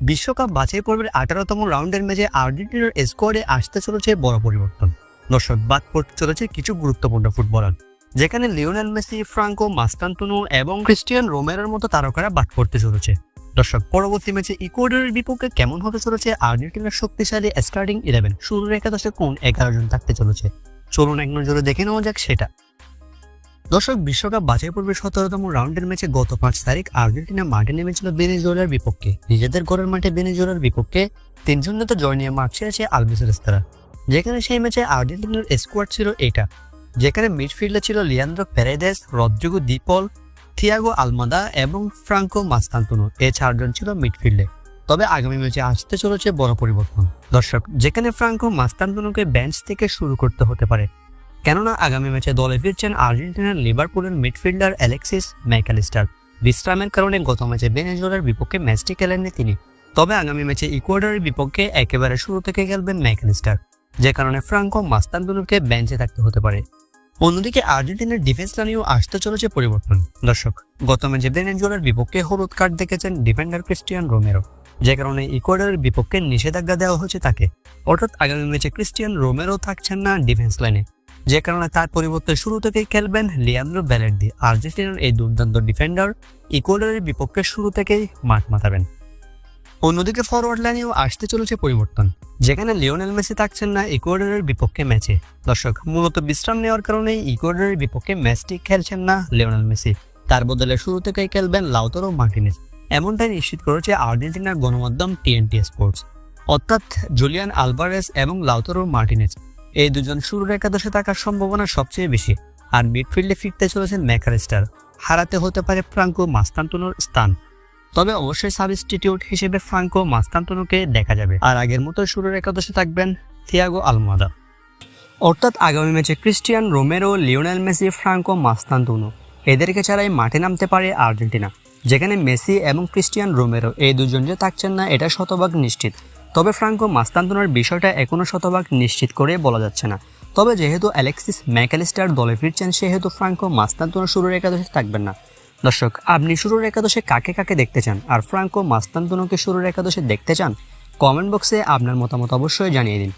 বিশ্বকাপ বাছাই পর্বের আঠারোতম রাউন্ডের ম্যাচে আর্জেন্টিনার স্কোয়াডে আসতে চলেছে বড় পরিবর্তন। দর্শক, বাদ পড়তে চলেছে কিছু গুরুত্বপূর্ণ ফুটবলার, যেখানে লিওনেল মেসি, ফ্রাঙ্কো মাস্তান্তুনো এবং ক্রিস্টিয়ান রোমেরোর মতো তারকারা বাদ পড়তে চলেছে। দর্শক, পরবর্তী ম্যাচে ইকুয়েডরের বিপক্ষে কেমন হতে চলেছে আর্জেন্টিনার শক্তিশালী স্টার্টিং ইলেভেন শুরুর একাদশে কোন এগারো জন থাকতে চলেছে? চলুন এক নজরে দেখে নেওয়া যাক সেটা। দর্শক, বিশ্বকাপ বাছাই পর্বের সতেরোতম রাউন্ডের ম্যাচে গত পাঁচ তারিখ আর্জেন্টিনা মাঠে নেমেছিল বেনেজুয়েলার বিপক্ষে। নিজেদের ঘরের মাঠে বেনেজুয়েলার বিপক্ষে তিনজন তো জয় নিয়ে মাঠ ছেড়েছে আলবিসেরেস্তারা যেখানে সেই ম্যাচে আর্জেন্টিনার স্কোয়াড ছিল এটা যেখানে মিডফিল্ডে ছিল Leandro Paredes, Rodrigo de Paul Thiago Almada এবং ফ্রাঙ্কো মাস্তান্তুনো এ চারজন ছিল মিডফিল্ডে। তবে আগামী ম্যাচে আসতে চলেছে বড় পরিবর্তন। দর্শক, যেখানে ফ্রাঙ্কো মাস্তান্তুনোকে বেঞ্চ থেকে শুরু করতে হতে পারে। কেননা আগামী ম্যাচে দলে ফিরছেন আর্জেন্টিনার লিভারপুলের মিডফিল্ডার অ্যালেক্সিস ম্যাকালিস্টার। বিশ্রামের কারণে গত ম্যাচে বেনেজোলার বিপক্ষে ম্যাচটি খেলেননি তিনি। তবে আগামী ম্যাচে ইকুয়েডরের বিপক্ষে একেবারে শুরু থেকে খেলবেন ম্যাকালিস্টার, যে কারণে ফ্রাঙ্কো মাস্তান্দুলকে বেঞ্চে থাকতে হতে পারে। অন্যদিকে আর্জেন্টিনার ডিফেন্স লাইনেও আসতে চলেছে পরিবর্তন। দর্শক, গত ম্যাচে বেনেজোলার বিপক্ষে হলুদ কার্ড দেখেছেন ডিফেন্ডার ক্রিস্টিয়ান রোমেরো, যে কারণে ইকুয়েডরের বিপক্ষে নিষেধাজ্ঞা দেওয়া হচ্ছে তাকে। অর্থাৎ আগামী ম্যাচে ক্রিস্টিয়ান রোমেরো থাকছেন না ডিফেন্স লাইনে। যে কারণে তার পরিবর্তে শুরু থেকেই খেলবেন লিয়ান্দ্রো ব্যালেন্ডি আর্জেন্টিনার এই দুর্দান্ত ডিফেন্ডার ইকুয়েডরের বিপক্ষে শুরু থেকেই মাঠ মাতাবেন। অন্যদিকে ফরওয়ার্ড লাইনেও আসতে চলেছে পরিবর্তন, যেখানে লিওনেল মেসি থাকছেন না ইকুয়েডরের বিপক্ষে ম্যাচে। দর্শক, মূলত বিশ্রাম নেওয়ার কারণে ইকুয়েডরের বিপক্ষে ম্যাচটি খেলছেন না লিওনেল মেসি। তার বদলে শুরু থেকেই খেলবেন লাউতরো মার্টিনেজ। এমনটাই নিশ্চিত করেছে আর্জেন্টিনার গণমাধ্যম টিএনটি স্পোর্টস। অর্থাৎ জুলিয়ান আলভারেস এবং লাউতরো মার্টিনেজ। এই দুজন শুরুর একাদশে থাকার সম্ভাবনা সবচেয়ে বেশি, আর মিডফিল্ডে ফিরতে চলেছেন ম্যাকারেস্টার। হারাতে হতে পারে ফ্রাঙ্কো মাস্তান্তনোর স্থান। তবে অবশ্যই সাবস্টিটিউট হিসেবে ফ্রাঙ্কো মাস্তান্তনোকে দেখা যাবে। আর আগের মতো শুরুর একাদশে থাকবেন থিয়াগো আলমাদা অর্থাৎ আগামী ম্যাচে Cristian Romero, Lionel Messi, Franco Mastantuono. এদেরকে ছাড়াই মাঠে নামতে পারে আর্জেন্টিনা, যেখানে মেসি এবং ক্রিস্টিয়ান রোমেরো এই দুজন যে থাকছেন না, এটা শতভাগ নিশ্চিত। তবে ফ্রাঙ্কো মাস্তান্তনের বিষয়টা এখনও শতভাগ নিশ্চিত করে বলা যাচ্ছে না। তবে যেহেতু অ্যালেক্সিস ম্যাকালিস্টার দলে ফিরছেন, সেহেতু ফ্রাঙ্কো মাস্তান্তনা শুরুর একাদশে থাকবেন না। দর্শক, আপনি শুরুর একাদশে কাকে কাকে দেখতে চান? আর ফ্রাঙ্কো মাস্তান্তনকে শুরুর একাদশে দেখতে চান? কমেন্ট বক্সে আপনার মতামত অবশ্যই জানিয়ে দিন।